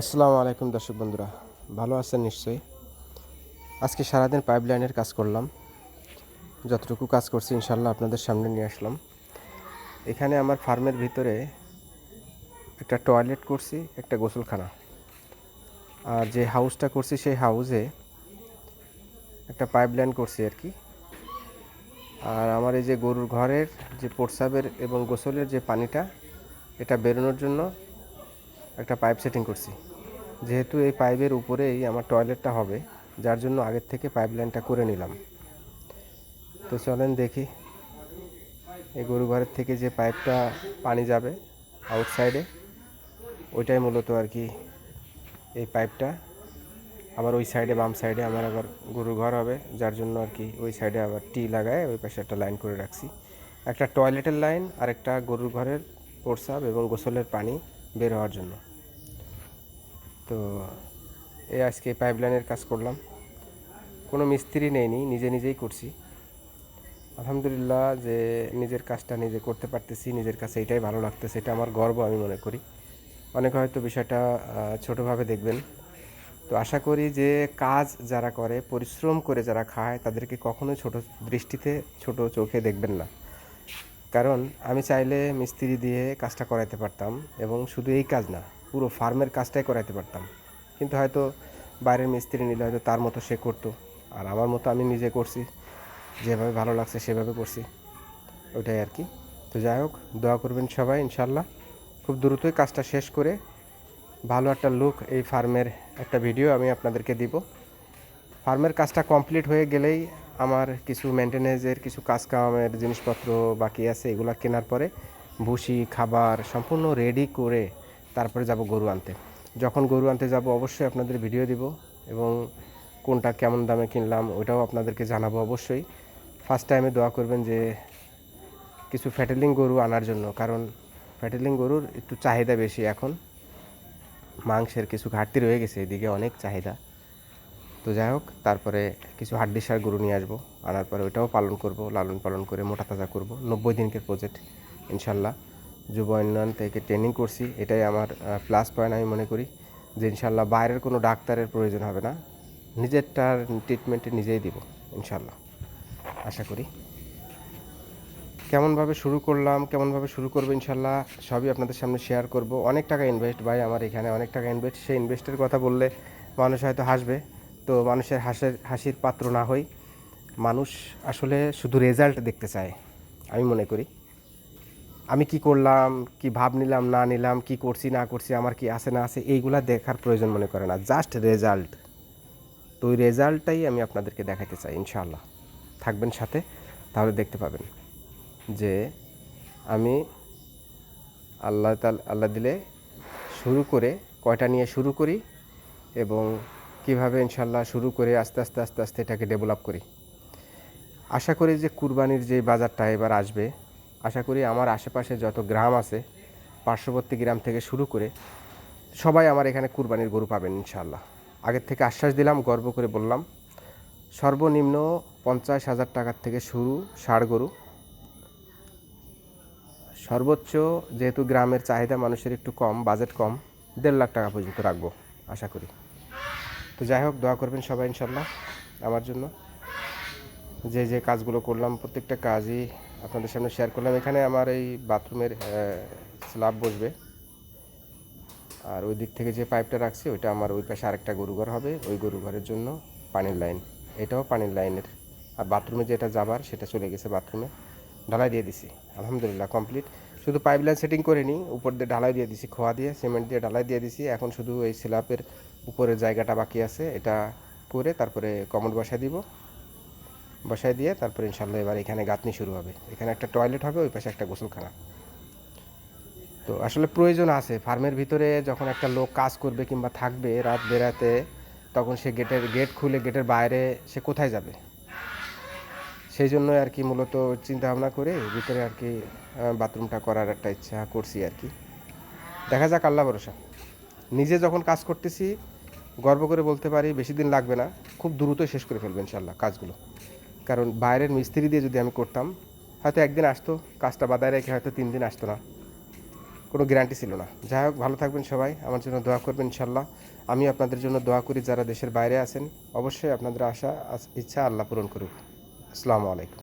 আসসালামু আলাইকুম দর্শক বন্ধুরা। ভালো আছেন নিশ্চয়ই? আজকে সারাদিন পাইপ লাইনের কাজ করলাম। যতটুকু কাজ করছি ইনশাল্লাহ আপনাদের সামনে নিয়ে আসলাম। এখানে আমার ফার্মের ভিতরে একটা টয়লেট করছি, একটা গোসলখানা। আর যে হাউসটা করছি সেই হাউসে একটা পাইপ লাইন করছি আর কি। আর আমার এই যে গরুর ঘরের যে প্রস্রাবের এবং গোসলের যে পানিটা, এটা বেরোনোর জন্য একটা পাইপ সেটিং করছি। যেহেতু এই পাইপের উপরেই আমার টয়লেটটা হবে, যার জন্য আগের থেকে পাইপ লাইনটা করে নিলাম। তো চলেন দেখি, এই গরু ঘরের থেকে যে পাইপটা পানি যাবে আউটসাইডে ওইটাই মূলত আর কি এই পাইপটা আবার ওই সাইডে বাম সাইডে আমার আবার গরু ঘর হবে, যার জন্য আর কি ওই সাইডে আবার টি লাগায়, ওই পাশে একটা লাইন করে রাখছি। একটা টয়লেটের লাইন আর একটা গরুর ঘরের প্রসাব এবং গোসলের পানি বের হওয়ার জন্য। তো এই আজকে পাইপ লাইনের কাজ করলাম। কোনো মিস্ত্রি নেইনি নিজে নিজেই করছি। আলহামদুলিল্লাহ যে নিজের কাজটা নিজে করতে পারতেছি, নিজের কাছে এটাই ভালো লাগতেছে, এটা আমার গর্ব আমি মনে করি। অনেকে হয়তো বিষয়টা ছোটোভাবে দেখবেন। তো আশা করি যে কাজ যারা করে, পরিশ্রম করে যারা খায়, তাদেরকে কখনোই ছোট দৃষ্টিতে ছোট চোখে দেখবেন না। কারণ আমি চাইলে মিস্ত্রি দিয়ে কাজটা করাইতে পারতাম, এবং শুধু এই কাজ না পুরো ফার্মের কাজটাই করাইতে পারতাম। কিন্তু হয়তো বাইরের মিস্ত্রি নিলে হয়তো তার মতো সে করতো। আর আমার মতো আমি নিজে করছি, যেভাবে ভালো লাগছে সেভাবে করছি, ওইটাই আর কি। তো যাই হোক, দোয়া করবেন সবাই ইনশাল্লাহ খুব দ্রুতই কাজটা শেষ করে ভালো একটা লুক এই ফার্মের একটা ভিডিও আমি আপনাদেরকে দিব। ফার্মের কাজটা কমপ্লিট হয়ে গেলেই আমার কিছু মেনটেনেন্সের কিছু কাজ কামের জিনিসপত্র বাকি আছে, এগুলো কেনার পরে ভুসি, খাবার সম্পূর্ণ রেডি করে তারপরে যাব গরু আনতে। যখন গরু আনতে যাব, অবশ্যই আপনাদের ভিডিও দিব এবং কোনটা কেমন দামে কিনলাম ওইটাও আপনাদেরকে জানাব অবশ্যই। ফার্স্ট টাইমে দোয়া করবেন যে কিছু ফ্যাটেলিং গরু আনার জন্য, কারণ ফ্যাটেলিং গরুর একটু চাহিদা বেশি এখন। মাংসের কিছু ঘাটতি রয়ে গেছে, এদিকে অনেক চাহিদা। তো যাই হোক, তারপরে কিছু হাড্ডিসার গরু নিয়ে আসব, আনার পরে ওইটাও পালন করব, লালন পালন করে মোটা তাজা করব। নব্বই দিনকের প্রজেক্ট ইনশাল্লাহ। যুব উন্নয়ন থেকে ট্রেনিং করছি, এটাই আমার প্লাস পয়েন্ট আমি মনে করি যে ইনশাল্লাহ বাইরের কোনো ডাক্তারের প্রয়োজন হবে না। নিজেরটার ট্রিটমেন্টে নিজেই দিব, ইনশাল্লাহ। আশা করি। কেমনভাবে শুরু করলাম, কেমনভাবে শুরু করব ইনশাল্লাহ, সবই আপনাদের সামনে শেয়ার করব। অনেক টাকা ইনভেস্ট ভাই, আমার এখানে অনেক টাকা ইনভেস্ট সেই ইনভেস্টের কথা বললে মানুষ হয়তো হাসবে, তো মানুষের হাসের, হাসির পাত্র না হই। মানুষ আসলে শুধু রেজাল্ট দেখতে চায়, আমি মনে করি। আমি কি করলাম, কি ভাব নিলাম, না নিলাম, কি করছি, না করছি, আমার কি আছে, না আছে, এইগুলা দেখার প্রয়োজন মনে করে না। জাস্ট রেজাল্ট তো ওই রেজাল্টটাই আমি আপনাদেরকে দেখাতে চাই, ইনশাআল্লাহ। থাকবেন সাথে, তাহলে দেখতে পাবেন যে আমি আল্লাহ তাল, আল্লাহ দিলে শুরু করে কয়টা নিয়ে শুরু করি এবং কীভাবে ইনশাল্লাহ শুরু করে আস্তে আস্তে আস্তে আস্তে এটাকে ডেভেলপ করি। আশা করি যে কুরবানির যে বাজারটা এবার আসবে আশা করি আমার আশেপাশে যত গ্রাম আছে, পার্শ্ববর্তী গ্রাম থেকে শুরু করে সবাই আমার এখানে কুরবানির গরু পাবেন ইনশাল্লাহ আগের থেকে আশ্বাস দিলাম, গর্ব করে বললাম, সর্বনিম্ন পঞ্চাশ হাজার টাকার থেকে শুরু ষাড় গরু। সর্বোচ্চ যেহেতু গ্রামের চাহিদা মানুষের একটু কম, বাজেট কম, দেড় লাখ টাকা পর্যন্ত রাখব, আশা করি। তো যাই হোক, দোয়া করবেন সবাই ইনশাল্লাহ আমার জন্য। যে যে কাজগুলো করলাম, প্রত্যেকটা কাজই আপনাদের সামনে শেয়ার করলাম। এখানে আমার এই বাথরুমের স্ল্যাব বসবে। আর ওই দিক থেকে যে পাইপটা রাখছি, ওইটা আমার ওই পাশে আরেকটা গরুঘর হবে। ওই গরুঘরের জন্য পানির লাইন এটাও পানির লাইনের আর বাথরুমে যেটা যাবার, সেটা চলে গেছে বাথরুমে ঢালাই দিয়ে দিছি। আলহামদুলিল্লাহ কমপ্লিট শুধু পাইপ লাইন সেটিং করে নিই উপর দিয়ে ঢালাই দিয়ে দিছি, খোয়া দিয়ে সিমেন্ট দিয়ে ঢালাই দিয়ে দিছি। এখন শুধু এই স্ল্যাপের উপরের জায়গাটা বাকি আছে। এটা করে তারপরে কমন বসায় দিব। বসায় দিয়ে তারপরে ইনশাল্লাহ এবার এখানে গাঁথনি শুরু হবে। এখানে একটা টয়লেট হবে, ওই পাশে একটা গোসলখানা। তো আসলে প্রয়োজন আছে। ফার্মের ভিতরে যখন একটা লোক কাজ করবে কিংবা থাকবে রাত বেরাতে তখন সে গেটের গেট খুলে গেটের বাইরে সে কোথায় যাবে? সেই জন্য আর কি মূলত চিন্তা ভাবনা করে ভিতরে আর কি বাথরুমটা করার একটা ইচ্ছা করছি আর কি। দেখা যাক, আল্লাহ ভরসা। নিজে যখন কাজ করতেছি, গর্ব করে বলতে পারি, বেশি দিন লাগবে না। খুব দ্রুত শেষ করে ফেলব ইনশাল্লাহ কাজগুলো। কারণ বাইরের মিস্ত্রি দিয়ে যদি আমি করতাম, হয়তো একদিন আসতো, কাজটা বাদায় রেখে হয়তো তিন দিন আসতো না। কোনো গ্যারান্টি ছিল না। যাই হোক, ভালো থাকবেন সবাই। আমার জন্য দোয়া করবেন ইনশাল্লাহ আমি আপনাদের জন্য দোয়া করি যারা দেশের বাইরে আছেন। অবশ্যই আপনাদের আশা ইচ্ছা আল্লাহ পূরণ করুক। আসসালামু আলাইকুম।